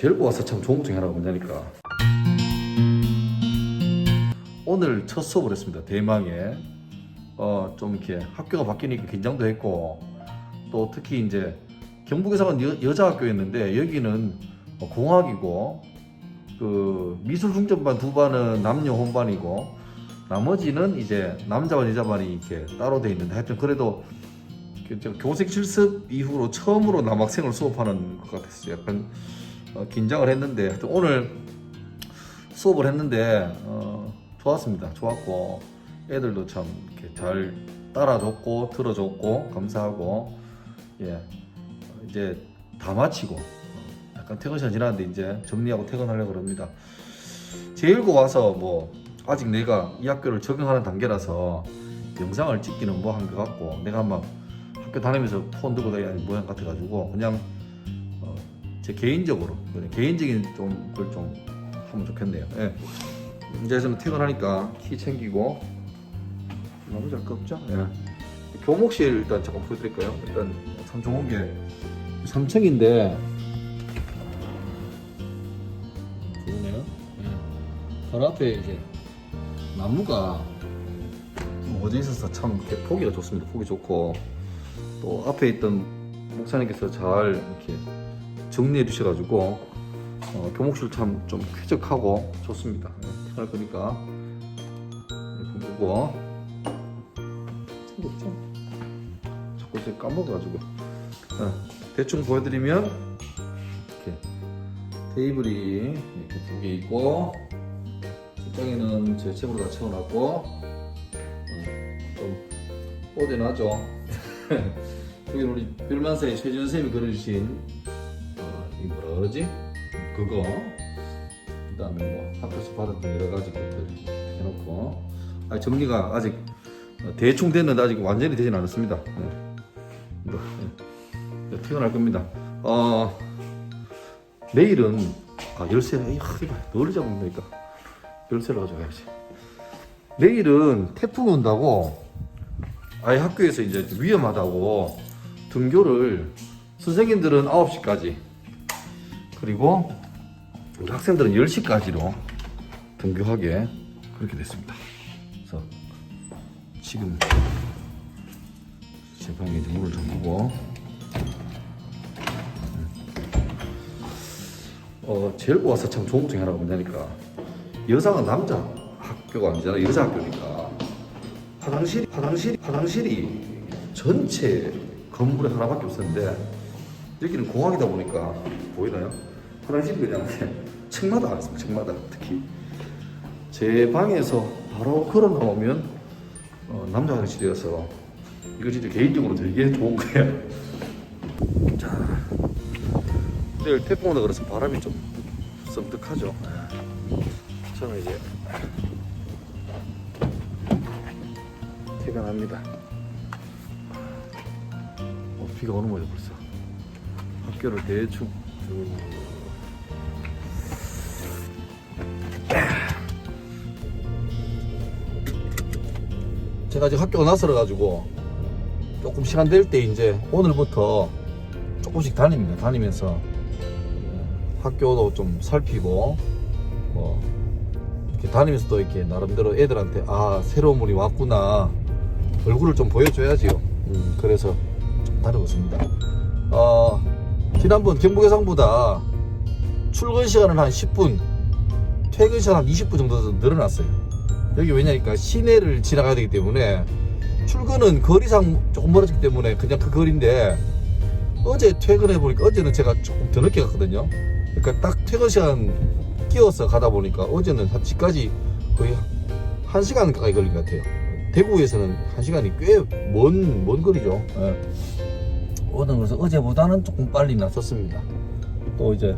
데리고 와서 참 좋은 것 중에 하나가 뭐냐니까 오늘 첫 수업을 했습니다 대망의 어 좀 이렇게 학교가 바뀌니까 긴장도 했고 또 특히 이제 경북에서는 여, 여자 학교였는데 여기는 어, 공학이고 그 미술 중점반 두 반은 남녀 혼반이고 나머지는 이제 남자반 여자반이 이렇게 따로 돼 있는데 하여튼 그래도 교생 실습 이후로 처음으로 남학생을 수업하는 것 같았어요. 약간 어, 긴장을 했는데 하여튼 오늘 수업을 했는데 어, 좋았습니다. 좋았고 애들도 참 이렇게 잘 따라줬고 들어줬고 감사하고 예 어, 이제 다 마치고 어, 약간 퇴근 시간 지났는데 이제 정리하고 퇴근하려고 합니다. 제일고 와서 뭐 아직 내가 이 학교를 적응하는 단계라서 영상을 찍기는 뭐 한 것 같고 내가 막 학교 다니면서 폰 들고 다니는 모양 같아가지고 그냥 어, 제 개인적으로 개인적인 좀걸좀 하면 좋겠네요. 예. 이제 좀 퇴근하니까 키 챙기고 너무 잘 없죠? 예. 교목실 일단 잠깐 보여드릴까요? 일단 참 좋은 게 3층인데 좋네요. 예. 바로 앞에 이제 나무가 좀 어제 있어서 참 보기가 좋습니다. 보기 좋고 또 앞에 있던 목사님께서 잘 이렇게 정리해 주셔가지고 어, 교목실 참 좀 쾌적하고 좋습니다. 네, 할 거니까 보고? 자꾸 제가 까먹어가지고 어, 대충 보여드리면 이렇게 테이블이 이렇게 두 개 있고 책장에는 제 책으로 다 채워놨고 어, 좀 뽀대나죠. 여기 우리 별만사의 최준 선생님이 그려주신 어, 이 뭐라 그러지? 그거 그 다음에 뭐 학교에서 받았던 여러 가지 것들 해놓고 아 정리가 아직 어, 대충 됐는데 아직 완전히 되진 않았습니다. 네. 네. 이제 퇴근할 겁니다. 어 내일은 아 열쇠 이거 널리 잡으니까 열쇠를 가져가야지. 내일은 태풍이 온다고 아예 학교에서 이제 위험하다고 등교를 선생님들은 9시까지 그리고 우리 학생들은 10시까지로 등교하게 그렇게 됐습니다. 그래서 지금 제 방에 이제 문을 잠그고 어, 제일 와서 참 좋은 것 중에 하나가 뭐냐니까 여자가 남자 학교가 아니잖아 여자 학교니까 화장실 화장실 화장실이 전체 건물에 하나밖에 없었는데 여기는 공항이다 보니까 보이나요? 화장실이 그냥 안 있습니다. 층마다 특히 제 방에서 바로 걸어 나오면 어, 남자 화장실이어서 이거 진짜 개인적으로 되게 좋은 거예요. 자, 내일 태풍 온다 그래서 바람이 좀 썸득하죠. 저는 이제 퇴근합니다. 어, 비가 오는 거죠 벌써. 학교를 대충 쭉 제가 아직 학교가 낯설어 가지고 조금 시간 될 때 이제 오늘부터 조금씩 다닙니다. 다니면서 학교도 좀 살피고 뭐 이렇게 다니면서 또 이렇게 나름대로 애들한테 아 새로운 분이 왔구나 얼굴을 좀 보여줘야지요. 음, 그래서 좀 다니고 있습니다. 어, 지난번 경북해상보다 출근 시간은 한 10분, 퇴근 시간 한 20분 정도 늘어났어요. 여기 왜냐니까 시내를 지나가야 되기 때문에 출근은 거리상 조금 멀어지기 때문에 그냥 그 거리인데 어제 퇴근해 보니까 어제는 제가 조금 더 늦게 갔거든요. 그러니까 딱 퇴근 시간 끼워서 가다 보니까 어제는 한 집까지 거의 한 시간 가까이 걸린 것 같아요. 대구에서는 한 시간이 꽤먼먼 거리죠. 예. 오늘 그래서 어제보다는 조금 빨리 나섰습니다. 또 이제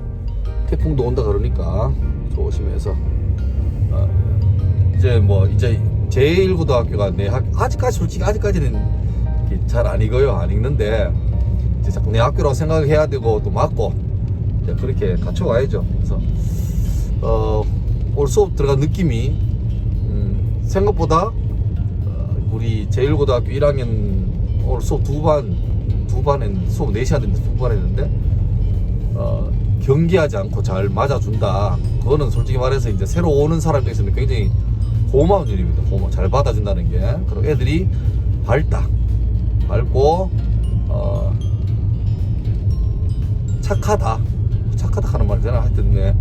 태풍도 온다 그러니까 조심해서 어, 이제 뭐 이제 제1고등학교가 내 학 아직까지 솔직히 아직까지는 잘안 익어요 안 읽는데 이제 자꾸 내 학교라고 생각해야 되고 또 맞고 이제 그렇게 갖춰와야죠. 그래서 어, 올 수업 들어간 느낌이 음, 생각보다 어, 우리 제1고등학교 1학년 오늘 수업 두 반, 두 반엔 수업 4시간 됐는데 두반 했는데, 어, 경계하지 않고 잘 맞아준다. 그거는 솔직히 말해서 이제 새로 오는 사람 입장에서는 굉장히 고마운 일입니다. 고마, 잘 받아준다는 게. 그리고 애들이 밝다. 밝고, 어, 착하다. 착하다 하는 말 되나? 하여튼, 네.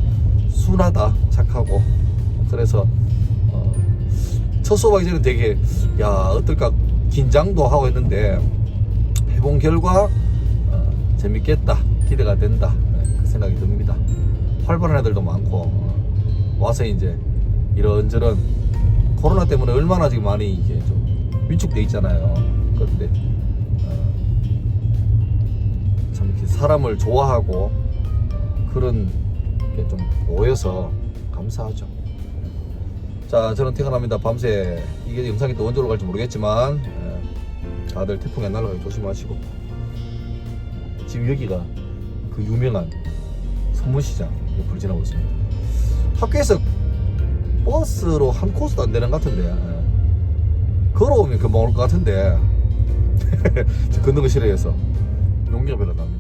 순하다. 착하고. 그래서, 어, 첫 수업하기 전에 되게, 야, 어떨까 긴장도 하고 했는데, 해본 결과, 어, 재밌겠다. 기대가 된다. 네, 그 생각이 듭니다. 활발한 애들도 많고, 어, 와서 이제 이런저런 코로나 때문에 얼마나 지금 많이 이게 좀 위축돼 있잖아요. 그런데, 어, 참 이렇게 사람을 좋아하고 그런 게 좀 모여서 감사하죠. 자, 저는 퇴근합니다. 밤새 이게 영상이 또 언제로 갈지 모르겠지만 예, 다들 태풍이 안 날아가게 조심하시고 지금 여기가 그 유명한 선문시장 옆을 지나고 있습니다. 학교에서 버스로 한 코스도 안 되는 것 같은데 예. 걸어오면 금방 올 것 같은데 저 걷는 거 싫어해서 용기가 별로 안 납니다.